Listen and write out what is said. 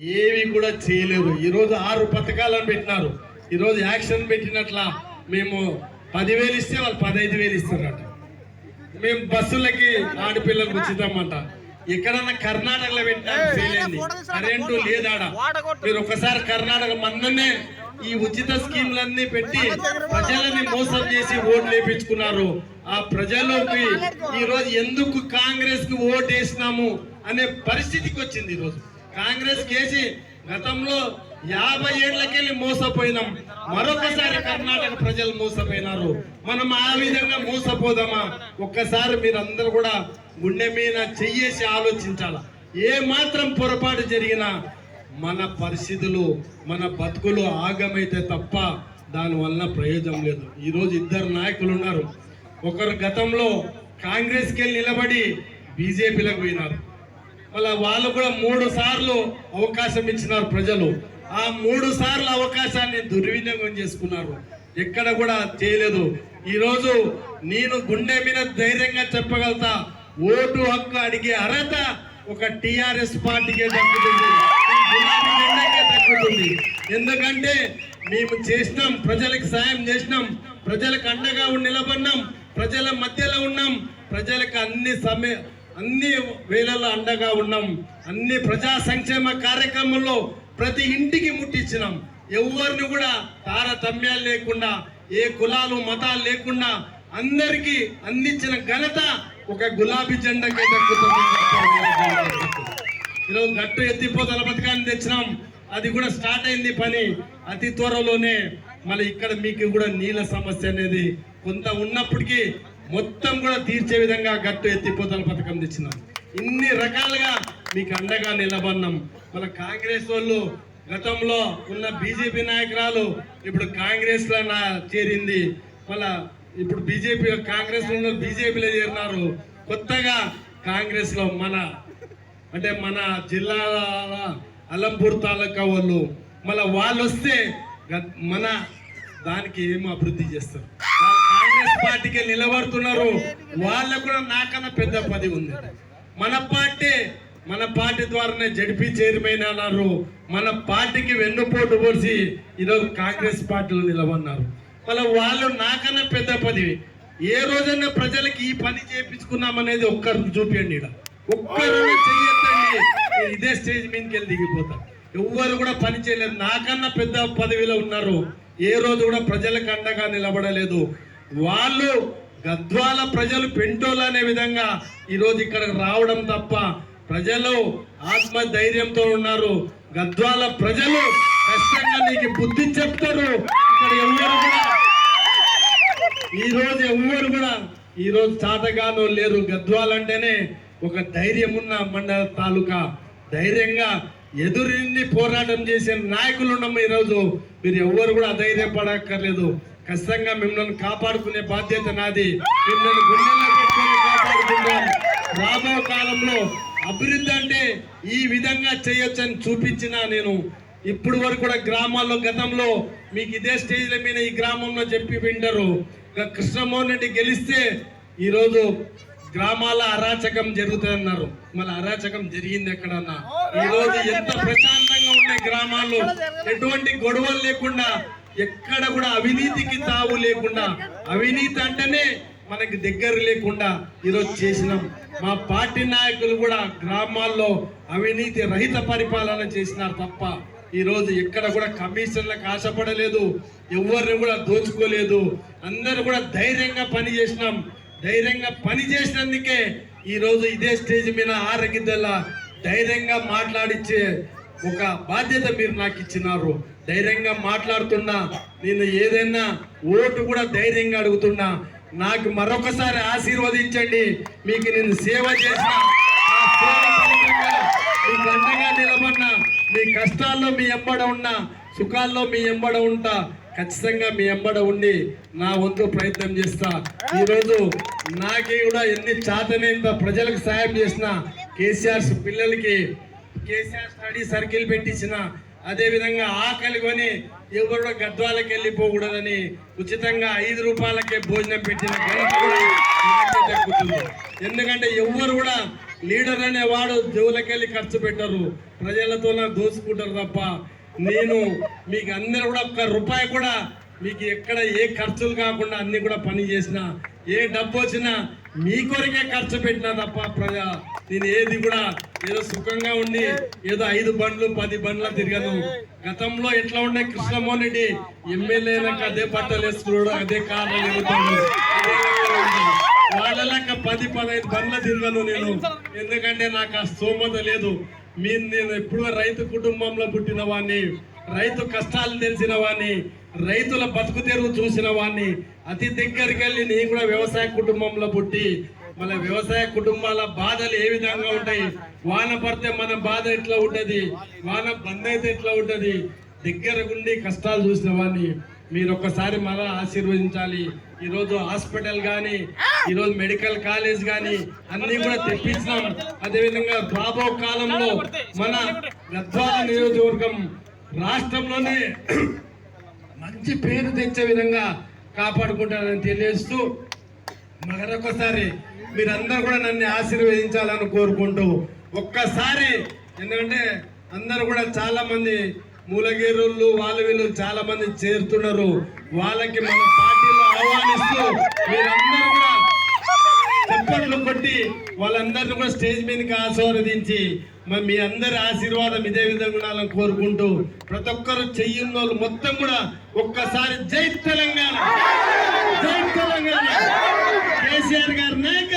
ఏవి కూడా చేయలేరు ఈరోజు ఆరు పథకాలను పెట్టినారు. ఈరోజు యాక్షన్ పెట్టినట్ల మేము పదివేలు ఇస్తే వాళ్ళు పదహైదు వేలు ఇస్తారట. మేము బస్సులకి ఆడపిల్లలకు ఉచితమంట. ఎక్కడన్నా కర్ణాటకలో పెట్టినా ఫెయిల్ అయింది. కరెంటు లేదాడ? మీరు ఒకసారి కర్ణాటక మొన్ననే ఈ ఉచిత స్కీమ్లన్నీ పెట్టి ప్రజలని మోసం చేసి ఓట్లు వేపించుకున్నారు. ఆ ప్రజల్లోకి ఈ రోజు ఎందుకు కాంగ్రెస్కి ఓటు వేసినాము అనే పరిస్థితికి వచ్చింది ఈ రోజు కాంగ్రెస్ కేసి గతంలో యాభై ఏళ్ళకెళ్ళి మోసపోయినాం. మరొకసారి కర్ణాటక ప్రజలు మోసపోయినారు. మనం ఆ విధంగా మోసపోదామా? ఒక్కసారి మీరందరూ కూడా గుండె మీద చెయ్యేసి ఆలోచించాల. ఏ మాత్రం పొరపాటు జరిగినా మన పరిస్థితులు మన బతుకులు ఆగమైతే తప్ప దానివల్ల ప్రయోజనం లేదు. ఈరోజు ఇద్దరు నాయకులు ఉన్నారు. ఒకరు గతంలో కాంగ్రెస్కి వెళ్ళి నిలబడి బీజేపీలకు పోయినారు. మళ్ళా వాళ్ళు కూడా మూడు సార్లు అవకాశం ఇచ్చినారు ప్రజలు. ఆ మూడు సార్లు అవకాశాన్ని దుర్వినియోగం చేసుకున్నారు. ఎక్కడ కూడా చేయలేదు. ఈరోజు నేను గుండె మీద ధైర్యంగా చెప్పగలుగుతా. ఓటు హక్కు అడిగే అర్హత ఒక టిఆర్ఎస్ పార్టీకే దక్కుతుంది. దక్కుతుంది. ఎందుకంటే మేము చేసినాం ప్రజలకు సాయం చేసినాం. ప్రజలకు అండగా ఉండి నిలబడినాం. ప్రజల మధ్యలో ఉన్నాం. ప్రజలకు అన్ని సమయ అన్ని వేళల్లో అండగా ఉన్నాం. అన్ని ప్రజా సంక్షేమ కార్యక్రమంలో ప్రతి ఇంటికి ముట్టించినాం. ఎవరిని కూడా తారతమ్యాలు లేకుండా ఏ కులాలు మతాలు లేకుండా అందరికీ అందించిన ఘనత ఒక గులాబీ జెండాకే దక్కుతుంది. ఈరోజు గట్టు ఎత్తిపోతల పథకాన్ని తెచ్చినాం. అది కూడా స్టార్ట్ అయింది పని. అతి త్వరలోనే మళ్ళీ ఇక్కడ మీకు కూడా నీళ్ళ సమస్య అనేది కొంత ఉన్నప్పటికీ మొత్తం కూడా తీర్చే విధంగా గట్టు ఎత్తిపోతల పథకం తెచ్చినాం. ఇన్ని రకాలుగా మీకు అండగా నిలబడినాం మన కాంగ్రెస్ వాళ్ళు గతంలో ఉన్న బీజేపీ నాయకురాలు ఇప్పుడు కాంగ్రెస్లో నా చేరింది. మళ్ళా ఇప్పుడు బీజేపీ కాంగ్రెస్లో ఉన్న బీజేపీలో చేరినారు. కొత్తగా కాంగ్రెస్లో మన అంటే మన జిల్లాల అలంపూర్ తాలూకా వాళ్ళు మళ్ళీ వాళ్ళు వస్తే మన దానికి ఏం అభివృద్ధి చేస్తారు. కాంగ్రెస్ పార్టీకి నిలబడుతున్నారు. వాళ్ళకు కూడా నాకన్నా పెద్ద పది ఉంది. మన పార్టీ మన పార్టీ ద్వారానే జడ్పీ చైర్మన్ అన్నారు. మన పార్టీకి వెన్నుపోటు పోసి ఈరోజు కాంగ్రెస్ పార్టీలో నిలబడినారు. మళ్ళీ వాళ్ళు నాకన్నా పెద్ద పదివి. ఏ రోజైనా ప్రజలకి ఈ పని చేయించుకున్నామనేది ఒక్కరు చూపించండి ఈడ. ఒక్కరు చెయ్యొద్దండి. ఇదే స్టేజ్ మీదకి వెళ్ళి దిగిపోతారు ఎవ్వరు కూడా పని చేయలేదు. నాకన్నా పెద్ద పదవిలో ఉన్నారు. ఏ రోజు కూడా ప్రజలకు అండగా నిలబడలేదు. వాళ్ళు గద్వాల ప్రజలు పెంటోలు అనే విధంగా ఈరోజు ఇక్కడికి రావడం తప్ప ప్రజలు ఆత్మ ధైర్యంతో ఉన్నారు. గద్వాల ప్రజలు కష్టంగా నీకు బుద్ధి చెప్తారు. ఇక్కడ ఎవరు కూడా ఈ రోజు ఎవ్వరు కూడా ఈ రోజు చాతగానో లేరు. గద్వాలంటేనే ఒక ధైర్యం ఉన్న మండల తాలూకా ధైర్యంగా ఎదురిని పోరాటం చేసే నాయకులు ఉన్నాము ఈరోజు. మీరు ఎవ్వరు కూడా అధైర్యపడక్కర్లేదు. ఖచ్చితంగా మిమ్మల్ని కాపాడుకునే బాధ్యత నాది. మిమ్మల్ని గుండెల్లో పెట్టుకొని కాపాడుకుంటాం రాబో కాలంలో అభివృద్ధి అంటే ఈ విధంగా చేయొచ్చని చూపించిన నేను ఇప్పుడు వరకు కూడా గ్రామాల్లో గతంలో మీకు ఇదే స్టేజ్ల మీద ఈ గ్రామంలో చెప్పి వింటారు కృష్ణమోహన్ రెడ్డి గెలిస్తే ఈరోజు గ్రామాల అరాచకం జరుగుతుందన్నారు. మళ్ళీ అరాచకం జరిగింది ఎక్కడన్నా? ఈ రోజు ఎంత ప్రశాంతంగా ఉన్నాయి గ్రామాల్లో ఎటువంటి గొడవలు లేకుండా ఎక్కడ కూడా అవినీతికి తావు లేకుండా అవినీతి అంటేనే మనకి దగ్గర లేకుండా ఈరోజు చేసినాం. మా పార్టీ నాయకులు కూడా గ్రామాల్లో అవినీతి రహిత పరిపాలన చేసినారు తప్ప ఈరోజు ఎక్కడ కూడా కమిషన్లకు ఆశపడలేదు ఎవరిని కూడా దోచుకోలేదు. అందరూ కూడా ధైర్యంగా పని చేసినాం. ధైర్యంగా పని చేసినందుకే ఈరోజు ఇదే స్టేజ్ మీద ఆరగిద్దల ధైర్యంగా మాట్లాడిచ్చే ఒక బాధ్యత మీరు నాకు ఇచ్చినారు. ధైర్యంగా మాట్లాడుతున్నా. నేను ఏదైనా ఓటు కూడా ధైర్యంగా అడుగుతున్నా. నాకు మరొకసారి ఆశీర్వదించండి. మీకు నేను సేవ చేసిన మీకు అండగా నిలబడినా మీ కష్టాల్లో మీ ఎంబడ ఉన్నా సుఖాల్లో మీ ఎంబడ ఉంటా. ఖచ్చితంగా మీ ఎంబడ ఉండి నా వంతు ప్రయత్నం చేస్తా. ఈరోజు నాకే కూడా ఎన్ని చాతనేంత ప్రజలకు సాయం చేసిన కేసీఆర్ పిల్లలకి కేసీఆర్ స్టడీ సర్కిల్ పెట్టించిన అదేవిధంగా ఆకలి కొని ఎవరు కూడా గద్వాలకు వెళ్ళిపోకూడదని ఉచితంగా ఐదు రూపాయలకే భోజనం పెట్టిన ఘనత కూడా ఎందుకంటే ఎవ్వరు కూడా లీడర్ అనేవాడు జోలకెళ్ళి ఖర్చు పెట్టరు. ప్రజలతో దోసుకుంటారు తప్ప నేను మీకు అందరు కూడా ఒక్క రూపాయి కూడా మీకు ఎక్కడ ఏ ఖర్చులు కాకుండా అన్ని కూడా పని చేసిన ఏ డబ్బు వచ్చినా మీ కొరకే ఖర్చు పెట్టినా తప్ప ప్రజా నేను ఏది కూడా ఏదో సుఖంగా ఉండి ఏదో ఐదు బండ్లు పది బండ్ల తిరగను. గతంలో ఎట్లా ఉండే కృష్ణమోహన్ రెడ్డి ఎమ్మెల్యే అదే బట్టలు వేసుకున్నాడు అదే కార్లు తిరుగుతాడు అదే పది పదహైదు బండ్ల తిరగను నేను. ఎందుకంటే నాకు ఆ స్తోమత లేదు. మీరు నేను ఎప్పుడు రైతు కుటుంబంలో పుట్టిన వాడిని రైతు కష్టాలు తెలిసిన వాడిని రైతుల బతుకు తెరువు చూసిన వాడిని అతి దగ్గరికి వెళ్ళి నేను కూడా వ్యవసాయ కుటుంబంలో పుట్టి మన వ్యవసాయ కుటుంబాల బాధలు ఏ విధంగా ఉంటాయి? వాన పడితే మన బాధ ఎట్లా ఉంటది? వాన బంద్ అయితే ఎట్లా ఉంటది? దగ్గరగుండి కష్టాలు చూసిన వాడిని మీరు ఒక్కసారి మళ్ళా ఆశీర్వదించాలి. ఈరోజు హాస్పిటల్ కానీ ఈరోజు మెడికల్ కాలేజ్ కానీ అన్ని కూడా తెప్పించినాం. అదేవిధంగా రాబో కాలంలో మన గద్వాల నియోజకవర్గం రాష్ట్రంలోనే మంచి పేరు తెచ్చే విధంగా కాపాడుకుంటానని తెలియజేస్తూ మరొకసారి మీరందరూ కూడా నన్ను ఆశీర్వదించాలని కోరుకుంటూ ఒక్కసారి ఎందుకంటే అందరూ కూడా చాలా మంది మూలగేరుళ్ళు వాళ్ళు వీళ్ళు చాలా మంది చేరుతున్నారు. వాళ్ళకి మన పార్టీలో ఆహ్వానిస్తూ మీరందరూ కూడా చప్పట్లు కొట్టి వాళ్ళందరిని కూడా స్టేజ్ మీదకి ఆశీర్వదించి మరి మీ అందరి ఆశీర్వాదం ఇదే విధంగా ఉండాలని కోరుకుంటూ ప్రతి ఒక్కరు చెయ్యున్న వాళ్ళు మొత్తం కూడా ఒక్కసారి జై తెలంగాణ! కేసీఆర్ గారి నాయకత్వం